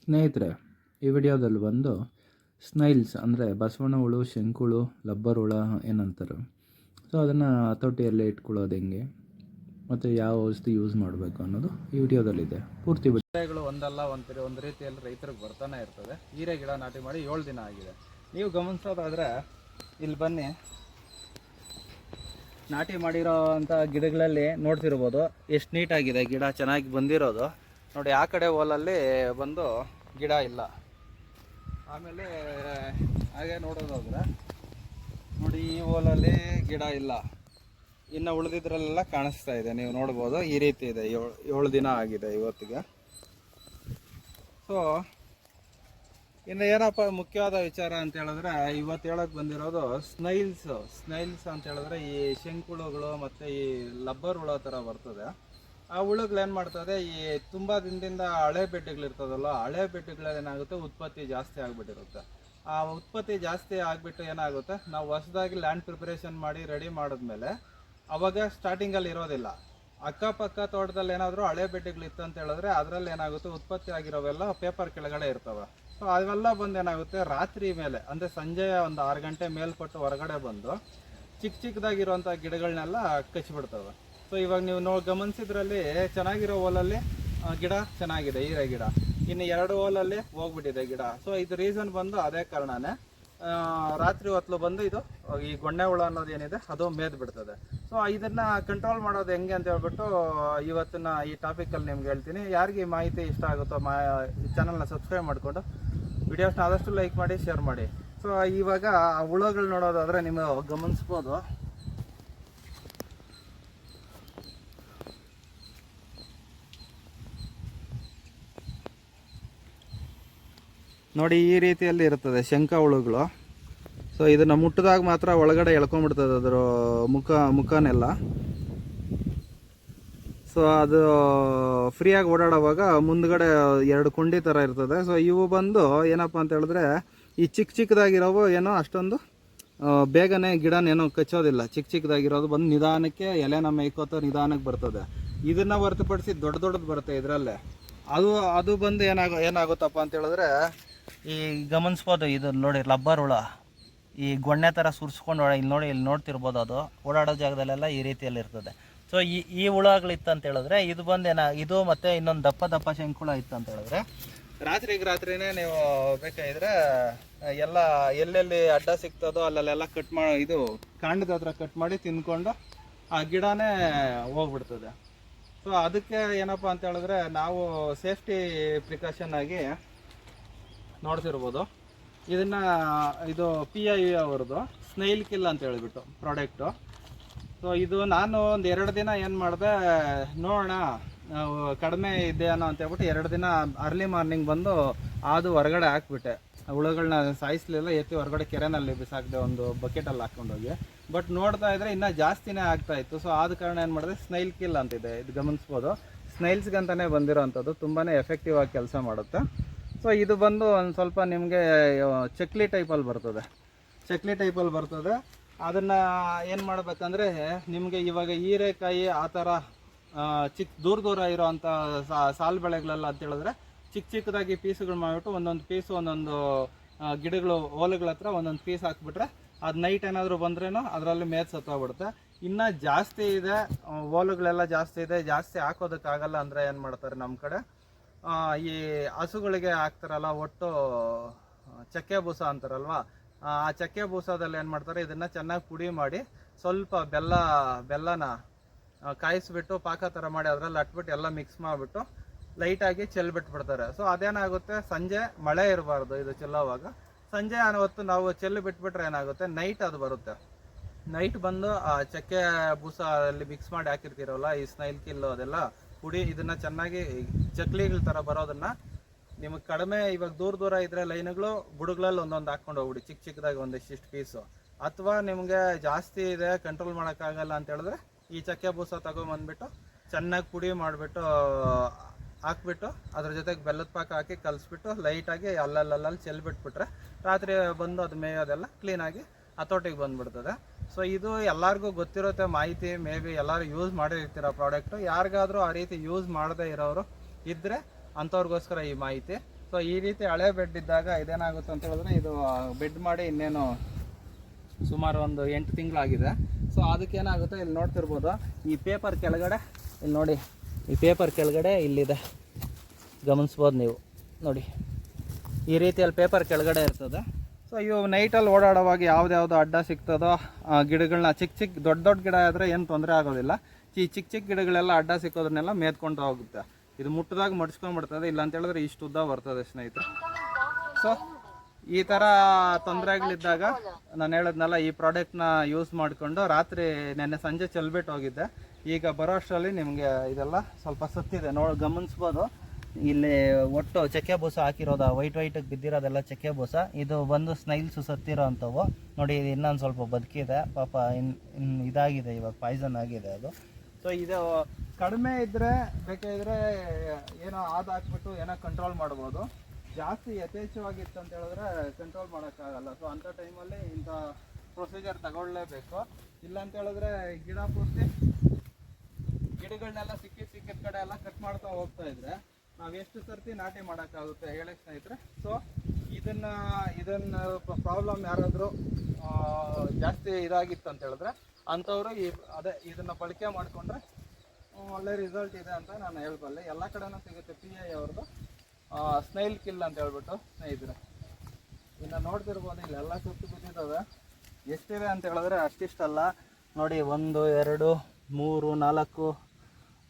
ಸ್ನೇಹಿತರೆ, ಈ ವಿಡಿಯೋದಲ್ಲಿ ಬಂದು ಸ್ನೈಲ್ಸ್ ಅಂದರೆ ಬಸವನ ಹುಳು, ಶಂಕುಳು, ಲಬ್ಬರ್ ಹುಳ ಏನಂತಾರೆ. ಸೊ ಅದನ್ನು ಹತೋಟಿಯಲ್ಲಿ ಇಟ್ಕೊಳ್ಳೋದು ಹೆಂಗೆ? ಮತ್ತು ಯಾವ ಔಷಧಿ ಯೂಸ್ ಮಾಡಬೇಕು ಅನ್ನೋದು ಈ ವಿಡಿಯೋದಲ್ಲಿದೆ. ಪೂರ್ತಿ ಗಿಡಗಳು ಒಂದಲ್ಲ, ಒಂದು ಒಂದು ರೀತಿಯಲ್ಲಿ ರೈತರಿಗೆ ಬರ್ತಾನೆ ಇರ್ತದೆ. ಹೀರೆ ಗಿಡ ನಾಟಿ ಮಾಡಿ ಏಳು ದಿನ ಆಗಿದೆ. ನೀವು ಗಮನಿಸೋದಾದ್ರೆ, ಇಲ್ಲಿ ಬನ್ನಿ. ನಾಟಿ ಮಾಡಿರೋ ಅಂಥ ಗಿಡಗಳಲ್ಲಿ ನೋಡ್ತಿರ್ಬೋದು. ಎಷ್ಟು ನೀಟಾಗಿದೆ ಗಿಡ, ಚೆನ್ನಾಗಿ ಬಂದಿರೋದು. ನೋಡಿ, ಆ ಕಡೆ ಹೋಲಲ್ಲಿ ಬಂದು ಗಿಡ ಇಲ್ಲ. ಆಮೇಲೆ, ಹಾಗೆ ನೋಡೋದಾದ್ರೆ, ನೋಡಿ, ಈ ಹೋಲಲ್ಲಿ ಗಿಡ ಇಲ್ಲ. ಇನ್ನು ಉಳಿದಿದ್ರಲ್ಲೆಲ್ಲ ಕಾಣಿಸ್ತಾ ಇದೆ. ನೀವು ನೋಡ್ಬೋದು, ಈ ರೀತಿ ಇದೆ. ಏಳು ಏಳು ದಿನ ಆಗಿದೆ ಇವತ್ತಿಗೆ. ಸೊ ಇನ್ನು ಏನಪ್ಪ ಮುಖ್ಯವಾದ ವಿಚಾರ ಅಂತ ಹೇಳಿದ್ರೆ, ಇವತ್ತು ಹೇಳೋಕ್ಕೆ ಬಂದಿರೋದು ಸ್ನೈಲ್ಸ್. ಸ್ನೈಲ್ಸ್ ಅಂತ ಹೇಳಿದ್ರೆ ಈ ಶಂಕುಳುಗಳು ಮತ್ತು ಈ ಲಬ್ಬರ್ ಹುಳ ಥರ ಬರ್ತದೆ. ಆ ಹುಳುಗಳು ಏನು ಮಾಡ್ತದೆ, ಈ ತುಂಬ ದಿನದಿಂದ ಹಳೆ ಬೆಡ್ಗಳಿರ್ತದಲ್ಲ ಹಳೆ ಏನಾಗುತ್ತೆ, ಉತ್ಪತ್ತಿ ಜಾಸ್ತಿ ಆಗಿಬಿಟ್ಟಿರುತ್ತೆ. ಆ ಉತ್ಪತ್ತಿ ಜಾಸ್ತಿ ಆಗಿಬಿಟ್ಟು ಏನಾಗುತ್ತೆ, ನಾವು ಹೊಸದಾಗಿ ಲ್ಯಾಂಡ್ ಪ್ರಿಪರೇಷನ್ ಮಾಡಿ ರೆಡಿ ಮಾಡಿದ್ಮೇಲೆ, ಅವಾಗ ಸ್ಟಾರ್ಟಿಂಗಲ್ಲಿ ಇರೋದಿಲ್ಲ. ಅಕ್ಕಪಕ್ಕ ತೋಟದಲ್ಲಿ ಏನಾದರೂ ಹಳೆ ಬೆಡ್ಗಳು ಇತ್ತು ಅಂತ ಹೇಳಿದ್ರೆ, ಅದರಲ್ಲಿ ಏನಾಗುತ್ತೆ, ಉತ್ಪತ್ತಿ ಆಗಿರೋವೆಲ್ಲ ಪೇಪರ್ ಕೆಳಗಡೆ ಇರ್ತವೆ. ಸೊ ಅವೆಲ್ಲ ಬಂದು ಏನಾಗುತ್ತೆ, ರಾತ್ರಿ ಮೇಲೆ, ಅಂದರೆ ಸಂಜೆ ಒಂದು ಆರು ಗಂಟೆ ಮೇಲ್ಪಟ್ಟು ಹೊರಗಡೆ ಬಂದು, ಚಿಕ್ಕ ಚಿಕ್ಕದಾಗಿರುವಂಥ ಗಿಡಗಳನ್ನೆಲ್ಲ ಕಚ್ಚಿಬಿಡ್ತವೆ ಸೊ ಇವಾಗ ನೀವು ನೋ ಗಮನಿಸಿದ್ರಲ್ಲಿ ಚೆನ್ನಾಗಿರೋ ಹೋಲಲ್ಲಿ ಗಿಡ ಚೆನ್ನಾಗಿದೆ, ಹೀರೆ ಗಿಡ. ಇನ್ನು ಎರಡು ಹೋಲಲ್ಲಿ ಹೋಗ್ಬಿಟ್ಟಿದೆ ಗಿಡ. ಸೊ ಇದು ರೀಸನ್ ಬಂದು ಅದೇ ಕಾರಣನೇ. ರಾತ್ರಿ ಹೊತ್ತು ಬಂದು ಇದು, ಈ ಗೊಂಡೆ ಹುಳ ಅನ್ನೋದು ಏನಿದೆ, ಅದು ಮೇದ್ ಬಿಡ್ತದೆ. ಸೊ ಇದನ್ನ ಕಂಟ್ರೋಲ್ ಮಾಡೋದು ಹೆಂಗೆ ಅಂತ ಹೇಳ್ಬಿಟ್ಟು ಇವತ್ತಿನ ಈ ಟಾಪಿಕಲ್ಲಿ ನಿಮ್ಗೆ ಹೇಳ್ತೀನಿ. ಯಾರಿಗೆ ಈ ಮಾಹಿತಿ ಇಷ್ಟ ಆಗುತ್ತೋ, ಮಾ ಚಾನಲ್ನ ಸಬ್ಸ್ಕ್ರೈಬ್ ಮಾಡಿಕೊಂಡು ವಿಡಿಯೋಸ್ನ ಆದಷ್ಟು ಲೈಕ್ ಮಾಡಿ ಶೇರ್ ಮಾಡಿ. ಸೊ ಇವಾಗ ಆ ಹುಳುಗಳು ನೋಡೋದಾದ್ರೆ ನೀವು ಗಮನಿಸ್ಬೋದು. ನೋಡಿ ಈ ರೀತಿಯಲ್ಲಿ ಇರ್ತದೆ ಶಂಕ ಹುಳುಗಳು. ಸೊ ಇದನ್ನು ಮುಟ್ಟಿದಾಗ ಮಾತ್ರ ಒಳಗಡೆ ಎಳ್ಕೊಂಡ್ಬಿಡ್ತದೆ ಅದರ ಮುಖ, ಮುಖನೆಲ್ಲ. ಸೊ ಅದು ಫ್ರೀಯಾಗಿ ಓಡಾಡೋವಾಗ ಮುಂದ್ಗಡೆ ಎರಡು ಕುಂಡಿ ಥರ ಇರ್ತದೆ. ಸೊ ಇವು ಬಂದು ಏನಪ್ಪ ಅಂತ ಹೇಳಿದ್ರೆ ಈ ಚಿಕ್ಕ ಚಿಕ್ಕದಾಗಿರೋವು ಏನೋ ಅಷ್ಟೊಂದು ಬೇಗನೆ ಗಿಡನೇನೋ ಕಚ್ಚೋದಿಲ್ಲ. ಚಿಕ್ಕ ಚಿಕ್ಕದಾಗಿರೋದು ಬಂದು ನಿಧಾನಕ್ಕೆ ಎಲೆನ ಮೇಯ್ಕೋತ ನಿಧಾನಕ್ಕೆ ಬರ್ತದೆ. ಇದನ್ನ ಹೊರತುಪಡಿಸಿ ದೊಡ್ಡ ದೊಡ್ಡದು ಬರುತ್ತೆ ಇದರಲ್ಲೇ. ಅದು ಅದು ಬಂದು ಏನಾಗ, ಏನಾಗುತ್ತಪ್ಪ ಅಂತ ಹೇಳಿದ್ರೆ ಈ ಗಮನಿಸ್ಬೋದು ಇದು ನೋಡಿ ಲಬ್ಬರ್ ಹುಳ. ಈ ಗೊಣ್ಣೆ ಥರ ಸುರಿಸ್ಕೊಂಡು ಇಲ್ಲಿ ನೋಡಿ, ಇಲ್ಲಿ ನೋಡ್ತಿರ್ಬೋದು ಅದು. ಓಡಾಡೋ ಜಾಗದಲ್ಲೆಲ್ಲ ಈ ರೀತಿಯಲ್ಲಿ ಇರ್ತದೆ. ಸೊ ಈ ಈ ಅಂತ ಹೇಳಿದ್ರೆ, ಇದು ಬಂದು ಏನ, ಇದು ಮತ್ತು ಇನ್ನೊಂದು ದಪ್ಪ ದಪ್ಪ ಶಂಕುಳ ಇತ್ತು ಅಂತ ಹೇಳಿದ್ರೆ. ರಾತ್ರಿಗೆ ರಾತ್ರಿನೇ ನೀವು ಬೇಕಾಗಿದ್ರೆ, ಎಲ್ಲ ಎಲ್ಲೆಲ್ಲಿ ಅಡ್ಡ ಸಿಗ್ತದೋ ಅಲ್ಲೆಲ್ಲ ಕಟ್ ಮಾ, ಇದು ಕಾಂಡದ ಹತ್ರ ಕಟ್ ಮಾಡಿ ತಿನ್ಕೊಂಡು ಆ ಗಿಡನೇ ಹೋಗ್ಬಿಡ್ತದೆ. ಸೊ ಅದಕ್ಕೆ ಏನಪ್ಪ ಅಂತ ಹೇಳಿದ್ರೆ, ನಾವು ಸೇಫ್ಟಿ ಪ್ರಿಕಾಷನ್ ಆಗಿ ನೋಡ್ತಿರ್ಬೋದು. ಇದನ್ನು, ಇದು ಪಿ ಐ ಅವ್ರದ್ದು. ಸ್ನೈಲ್ ಕಿಲ್ ಅಂತ ಹೇಳಿಬಿಟ್ಟು ಪ್ರಾಡಕ್ಟು ಸೊ ಇದು ನಾನು ಒಂದು ಎರಡು ದಿನ ಏನು ಮಾಡಿದೆ, ನೋಡೋಣ ಕಡಿಮೆ ಅನ್ನೋ ಅಂತ ಹೇಳ್ಬಿಟ್ಟು ಎರಡು ದಿನ ಅರ್ಲಿ ಮಾರ್ನಿಂಗ್ ಬಂದು ಅದು ಹೊರಗಡೆ ಹಾಕ್ಬಿಟ್ಟೆ. ಹುಳುಗಳನ್ನ ಸಾಯಿಸ್ಲಿಲ್ಲ, ಎತ್ತಿ ಹೊರಗಡೆ ಕೆರೆನಲ್ಲಿ ಬಿಸಾಕಿದೆ ಒಂದು ಬಕೆಟಲ್ಲಿ ಹಾಕ್ಕೊಂಡೋಗಿ. ಬಟ್ ನೋಡ್ತಾ ಇದ್ರೆ ಇನ್ನೂ ಜಾಸ್ತಿನೇ ಆಗ್ತಾ ಇತ್ತು. ಸೊ ಆದ ಕಾರಣ ಏನು ಮಾಡಿದೆ ಸ್ನೈಲ್ ಕಿಲ್ ಅಂತಿದೆ ಇದು. ಗಮನಿಸ್ಬೋದು. ಸ್ನೈಲ್ಸ್ಗಂತಲೇ ಬಂದಿರೋ ಅಂಥದ್ದು ತುಂಬಾ ಎಫೆಕ್ಟಿವ್ ಆಗಿ ಕೆಲಸ ಮಾಡುತ್ತೆ. ಸೊ ಇದು ಬಂದು ಒಂದು ಸ್ವಲ್ಪ ನಿಮಗೆ ಚಕ್ಲಿ ಟೈಪಲ್ಲಿ ಬರ್ತದೆ. ಚಕ್ಲಿ ಟೈಪಲ್ಲಿ ಬರ್ತದೆ. ಅದನ್ನು ಏನು ಮಾಡಬೇಕಂದ್ರೆ, ನಿಮಗೆ ಇವಾಗ ಹೀರೆಕಾಯಿ ಆ ಥರ ಚಿಕ್ಕ ದೂರ ದೂರ ಇರೋವಂಥ ಸಾಲು ಬೆಳೆಗಳೆಲ್ಲ ಅಂತ ಹೇಳಿದ್ರೆ ಚಿಕ್ಕ ಚಿಕ್ಕದಾಗಿ ಪೀಸುಗಳು ಮಾಡಿಬಿಟ್ಟು ಒಂದೊಂದು ಪೀಸು, ಒಂದೊಂದು ಗಿಡಗಳು, ಓಲೆಗಳ ಹತ್ರ ಒಂದೊಂದು ಪೀಸ್ ಹಾಕ್ಬಿಟ್ರೆ, ಅದು ನೈಟ್ ಏನಾದರೂ ಬಂದ್ರೇನೋ ಅದರಲ್ಲಿ ಮೇತ್ ಸತ್ತೋಗ್ಬಿಡುತ್ತೆ. ಇನ್ನೂ ಜಾಸ್ತಿ ಇದೆ ಓಲುಗಳೆಲ್ಲ ಜಾಸ್ತಿ ಇದೆ. ಜಾಸ್ತಿ ಹಾಕೋದಕ್ಕಾಗಲ್ಲ ಅಂದರೆ ಏನು ಮಾಡ್ತಾರೆ ನಮ್ಮ ಕಡೆ? ಈ ಹಸುಗಳಿಗೆ ಹಾಕ್ತಾರಲ್ಲ ಒಟ್ಟು ಚಕ್ಕೆ ಬೂಸ ಅಂತಾರಲ್ವಾ? ಆ ಚಕ್ಕೆ ಬೂಸದಲ್ಲಿ ಏನು ಮಾಡ್ತಾರೆ, ಇದನ್ನು ಚೆನ್ನಾಗಿ ಪುಡಿ ಮಾಡಿ ಸ್ವಲ್ಪ ಬೆಲ್ಲ, ಬೆಲ್ಲನ ಕಾಯಿಸ್ಬಿಟ್ಟು ಪಾಕ ಥರ ಮಾಡಿ ಅದರಲ್ಲಿ ಅಟ್ಬಿಟ್ಟು ಎಲ್ಲ ಮಿಕ್ಸ್ ಮಾಡಿಬಿಟ್ಟು ಲೈಟಾಗಿ ಚೆಲ್ಬಿಟ್ಬಿಡ್ತಾರೆ. ಸೊ ಅದೇನಾಗುತ್ತೆ? ಸಂಜೆ ಮಳೆ ಇರಬಾರ್ದು ಇದು ಚೆಲ್ಲೋವಾಗ. ಸಂಜೆ ಹೊತ್ತು ನಾವು ಚೆಲ್ಲಿ ಬಿಟ್ಬಿಟ್ರೆ ಏನಾಗುತ್ತೆ? ನೈಟ್ ಅದು ಬರುತ್ತೆ. ನೈಟ್ ಬಂದು ಆ ಚಕ್ಕೆ ಬೂಸ ಅಲ್ಲಿ ಮಿಕ್ಸ್ ಮಾಡಿ ಹಾಕಿರ್ತೀರಲ್ಲ, ಈ ಸ್ನೈಲ್ ಕಿಲ್ಲು ಅದೆಲ್ಲ ಪುಡಿ ಇದನ್ನ ಚೆನ್ನಾಗಿ ಚಕ್ಲಿಗಳ ಥರ ಬರೋದನ್ನ ನಿಮಗೆ ಕಡಿಮೆ ಇವಾಗ ದೂರ ದೂರ ಇದ್ರೆ ಲೈನ್ಗಳು ಬುಡಗಳಲ್ಲಿ ಒಂದೊಂದು ಹಾಕ್ಕೊಂಡು ಹೋಗ್ಬಿಡಿ. ಚಿಕ್ಕ ಚಿಕ್ಕದಾಗಿ ಒಂದಿಷ್ಟು ಪೀಸು ಅಥವಾ ನಿಮಗೆ ಜಾಸ್ತಿ ಇದೆ ಕಂಟ್ರೋಲ್ ಮಾಡೋಕ್ಕಾಗಲ್ಲ ಅಂತ ಹೇಳಿದ್ರೆ ಈ ಚಕ್ಕೆ ಬೂಸ ತಗೊಂಬಂದ್ಬಿಟ್ಟು ಚೆನ್ನಾಗಿ ಪುಡಿ ಮಾಡಿಬಿಟ್ಟು, ಹಾಕ್ಬಿಟ್ಟು ಅದ್ರ ಜೊತೆಗೆ ಬೆಲ್ಲದ ಪಾಕ ಹಾಕಿ ಕಲಿಸ್ಬಿಟ್ಟು ಲೈಟಾಗಿ ಅಲ್ಲಲ್ಲಲ್ಲಿ ಚೆಲ್ಬಿಟ್ಬಿಟ್ರೆ ರಾತ್ರಿ ಬಂದು ಅದು ಮೇಯೋದೆಲ್ಲ ಕ್ಲೀನಾಗಿ ಹತೋಟಿಗೆ ಬಂದ್ಬಿಡ್ತದೆ. ಸೊ ಇದು ಎಲ್ಲರಿಗೂ ಗೊತ್ತಿರುತ್ತೆ ಮಾಹಿತಿ ಮೇ ಬಿ ಎಲ್ಲರೂ ಯೂಸ್ ಮಾಡಿರ್ತೀರ ಪ್ರಾಡಕ್ಟು ಯಾರಿಗಾದ್ರೂ ಆ ರೀತಿ ಯೂಸ್ ಮಾಡದೇ ಇರೋರು ಇದ್ದರೆ ಅಂಥವ್ರಿಗೋಸ್ಕರ ಈ ಮಾಹಿತಿ. ಸೊ ಈ ರೀತಿ ಹಳೆ ಬೆಡ್ ಇದ್ದಾಗ ಇದೇನಾಗುತ್ತೆ ಅಂತ ಹೇಳಿದ್ರೆ ಇದು ಬೆಡ್ ಮಾಡಿ ಇನ್ನೇನು ಸುಮಾರು ಒಂದು ಎಂಟು ತಿಂಗಳಾಗಿದೆ. ಸೊ ಅದಕ್ಕೆ ಏನಾಗುತ್ತೆ ಇಲ್ಲಿ ನೋಡ್ತಿರ್ಬೋದು. ಈ ಪೇಪರ್ ಕೆಳಗಡೆ, ಇಲ್ಲಿ ನೋಡಿ, ಈ ಪೇಪರ್ ಕೆಳಗಡೆ ಇಲ್ಲಿದೆ. ಗಮನಿಸ್ಬೋದು ನೀವು. ನೋಡಿ, ಈ ರೀತಿಯಲ್ಲಿ ಪೇಪರ್ ಕೆಳಗಡೆ ಇರ್ತದೆ. ಸೊ ಇವು ನೈಟಲ್ಲಿ ಓಡಾಡುವಾಗ ಯಾವ್ದ್ಯಾವ್ದು ಅಡ್ಡ ಸಿಗ್ತದೋ ಗಿಡಗಳನ್ನ ಚಿಕ್ಕ ಚಿಕ್ಕ ದೊಡ್ಡ ದೊಡ್ಡ ಗಿಡ ಆದರೆ ಏನು ತೊಂದರೆ ಆಗೋದಿಲ್ಲ. ಈ ಚಿಕ್ಕ ಚಿಕ್ಕ ಗಿಡಗಳೆಲ್ಲ ಅಡ್ಡ ಸಿಕ್ಕೋದನ್ನೆಲ್ಲ ಮೇದ್ಕೊಂಡು ಹೋಗುತ್ತೆ. ಇದು ಮುಟ್ಟದಾಗ ಮಡ್ಸ್ಕೊಂಡ್ಬಿಡ್ತದೆ ಇಲ್ಲ ಅಂತೇಳಿದ್ರೆ ಇಷ್ಟು ಉದ್ದ ಬರ್ತದೆ ಸ್ನೇಹಿತರೆ. ಸೊ ಈ ಥರ ತೊಂದರೆಗಳಿದ್ದಾಗ ನಾನು ಹೇಳಿದ್ನಲ್ಲ, ಈ ಪ್ರಾಡಕ್ಟ್ನ ಯೂಸ್ ಮಾಡಿಕೊಂಡು ರಾತ್ರಿ ನೆನ್ನೆ ಸಂಜೆ ಚೆಲ್ಬಿಟ್ಟು ಹೋಗಿದ್ದೆ. ಈಗ ಬರೋ ಅಷ್ಟರಲ್ಲಿ ನಿಮಗೆ ಇದೆಲ್ಲ ಸ್ವಲ್ಪ ಸುತ್ತಿದೆ, ನೋಡಿ ಗಮನಿಸ್ಬೋದು. ಇಲ್ಲಿ ಒಟ್ಟು ಚಕ್ಕೆ ಬೂಸ ಹಾಕಿರೋದು ವೈಟ್ ವೈಟಿಗೆ ಬಿದ್ದಿರೋದೆಲ್ಲ ಚಕ್ಕೆ ಬೂಸ. ಇದು ಬಂದು ಸ್ನೈಲ್ಸು ಸತ್ತಿರೋ ಅಂಥವು. ನೋಡಿ, ಇದು ಇನ್ನೊಂದು ಸ್ವಲ್ಪ ಬದುಕಿದೆ. ಪಾಪ ಇನ್ ಇದಾಗಿದೆ, ಇವಾಗ ಪಾಯ್ಸನ್ ಆಗಿದೆ ಅದು. ಸೊ ಇದು ಕಡಿಮೆ ಇದ್ದರೆ ಬೇಕಾದರೆ ಏನೋ ಆದ ಹಾಕ್ಬಿಟ್ಟು ಏನೋ ಕಂಟ್ರೋಲ್ ಮಾಡ್ಬೋದು. ಜಾಸ್ತಿ ಯಥೇಚ್ಛವಾಗಿತ್ತು ಅಂತ ಹೇಳಿದ್ರೆ ಕಂಟ್ರೋಲ್ ಮಾಡೋಕ್ಕಾಗಲ್ಲ. ಸೊ ಅಂಥ ಟೈಮಲ್ಲಿ ಇಂಥ ಪ್ರೊಸೀಜರ್ ತಗೊಳ್ಳೇಬೇಕು. ಇಲ್ಲ ಅಂತ ಹೇಳಿದ್ರೆ ಗಿಡ ಪೂರ್ತಿ ಗಿಡಗಳನ್ನೆಲ್ಲ ಸಿಕ್ಕಿದ ಸಿಕ್ಕಿದ ಕಡೆ ಎಲ್ಲ ಕಟ್ ಮಾಡ್ತಾ ಹೋಗ್ತಾ ಇದ್ರೆ ನಾವು ಎಷ್ಟು ಸರ್ತಿ ನಾಟಿ ಮಾಡೋಕ್ಕಾಗುತ್ತೆ ಹೇಳಿ ಸ್ನೇಹಿತರೆ. ಸೊ ಇದನ್ನ ಇದನ್ನ ಪ್ರಾಬ್ಲಮ್ ಯಾರಾದರೂ ಜಾಸ್ತಿ ಇದಾಗಿತ್ತು ಅಂತ ಹೇಳಿದ್ರೆ, ಅಂಥವರು ಈ, ಅದೇ, ಇದನ್ನ ಬಳಕೆ ಮಾಡಿಕೊಂಡ್ರೆ ಒಳ್ಳೆ ರಿಸಲ್ಟ್ ಇದೆ ಅಂತ ನಾನು ಹೇಳ್ಬಲ್ಲೆ. ಎಲ್ಲ ಕಡೆನೂ ಸಿಗುತ್ತೆ ಪಿ ಐ ಅವ್ರದ್ದು ಸ್ನೈಲ್ ಕಿಲ್ ಅಂತ ಹೇಳ್ಬಿಟ್ಟು ಸ್ನೇಹಿತರೆ. ಇನ್ನು ನೋಡ್ತಿರ್ಬೋದು ಇಲ್ಲೆಲ್ಲ ಸುತ್ತು ಬಿದ್ದಿದ್ದಾವೆ. ಎಷ್ಟಿದೆ ಅಂತ ಹೇಳಿದ್ರೆ ಅಷ್ಟಿಷ್ಟಲ್ಲ. ನೋಡಿ, ಒಂದು, ಎರಡು, ಮೂರು, ನಾಲ್ಕು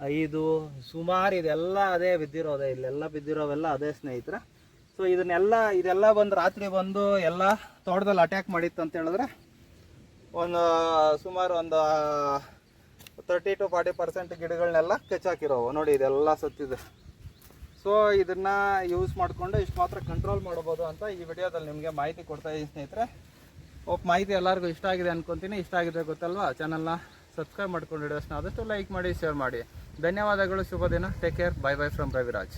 ಐದು, ಸುಮಾರು ಇದೆಲ್ಲ ಅದೇ ಬಿದ್ದಿರೋದೆ, ಇಲ್ಲೆಲ್ಲ ಬಿದ್ದಿರೋವೆಲ್ಲ ಅದೇ ಸ್ನೇಹಿತರೆ. ಸೊ ಇದನ್ನೆಲ್ಲ, ಇದೆಲ್ಲ ಬಂದು ರಾತ್ರಿ ಬಂದು ಎಲ್ಲ ತೋಟದಲ್ಲಿ ಅಟ್ಯಾಕ್ ಮಾಡಿತ್ತು ಅಂತ ಹೇಳಿದ್ರೆ, ಒಂದು, ಸುಮಾರು ಒಂದು ತರ್ಟಿ ಟು ಫಾರ್ಟಿ ಪರ್ಸೆಂಟ್ ಗಿಡಗಳನ್ನೆಲ್ಲ ಕೆಚ್ಚಾಕಿರೋವು. ನೋಡಿ, ಇದೆಲ್ಲ ಸತ್ತಿದೆ. ಸೊ ಇದನ್ನ ಯೂಸ್ ಮಾಡಿಕೊಂಡು ಇಷ್ಟು ಮಾತ್ರ ಕಂಟ್ರೋಲ್ ಮಾಡ್ಬೋದು ಅಂತ ಈ ವಿಡಿಯೋದಲ್ಲಿ ನಿಮಗೆ ಮಾಹಿತಿ ಕೊಡ್ತಾ ಇದ್ದೀನಿ ಸ್ನೇಹಿತರೆ. ಒಬ್ಬ ಮಾಹಿತಿ ಎಲ್ಲರಿಗೂ ಇಷ್ಟ ಆಗಿದೆ ಅನ್ಕೊಂತೀನಿ. ಇಷ್ಟ ಆಗಿದೆ ಗೊತ್ತಲ್ವಾ? ಚಾನಲ್ನ ಸಬ್ಸ್ಕ್ರೈಬ್ ಮಾಡ್ಕೊಂಡು ಇಡೋಷ್ಟು ಆದಷ್ಟು ಲೈಕ್ ಮಾಡಿ ಶೇರ್ ಮಾಡಿ. ಧನ್ಯವಾದಗಳು ಶುಭ ದಿನ. Take care bye bye from Raviraj